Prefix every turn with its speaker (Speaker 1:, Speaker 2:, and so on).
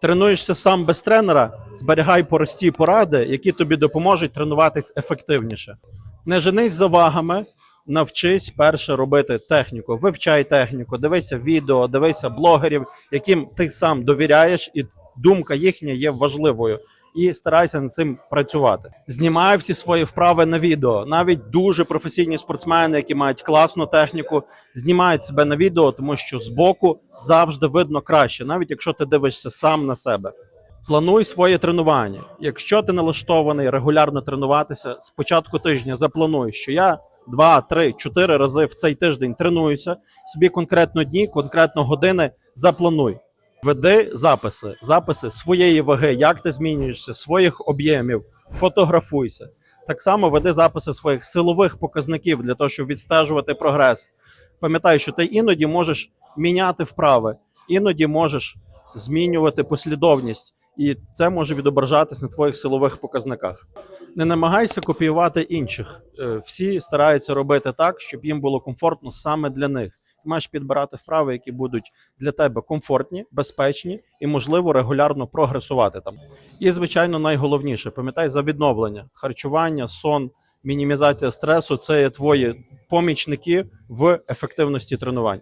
Speaker 1: Тренуєшся сам без тренера, зберігай прості поради, які тобі допоможуть тренуватись ефективніше. Не женись за вагами, навчись перше робити техніку. Вивчай техніку, дивися відео, дивися блогерів, яким ти сам довіряєш, і думка їхня є важливою. І старайся над цим працювати. Знімай всі свої вправи на відео. Навіть дуже професійні спортсмени, які мають класну техніку, знімають себе на відео, тому що збоку завжди видно краще, навіть якщо ти дивишся сам на себе. Плануй своє тренування. Якщо ти налаштований регулярно тренуватися, з початку тижня заплануй, що я 2, 3, 4 рази в цей тиждень тренуюся. Собі конкретно дні, конкретно години заплануй. Веди записи, записи своєї ваги, як ти змінюєшся, своїх об'ємів, фотографуйся. Так само веди записи своїх силових показників для того, щоб відстежувати прогрес. Пам'ятай, що ти іноді можеш міняти вправи, іноді можеш змінювати послідовність, і це може відображатись на твоїх силових показниках. Не намагайся копіювати інших. Е, Всі стараються робити так, щоб їм було комфортно саме для них. Маєш підбирати вправи, які будуть для тебе комфортні, безпечні і, можливо, регулярно прогресувати там. І, звичайно, найголовніше пам'ятай за відновлення, харчування, сон, мінімізація стресу це є твої помічники в ефективності тренувань.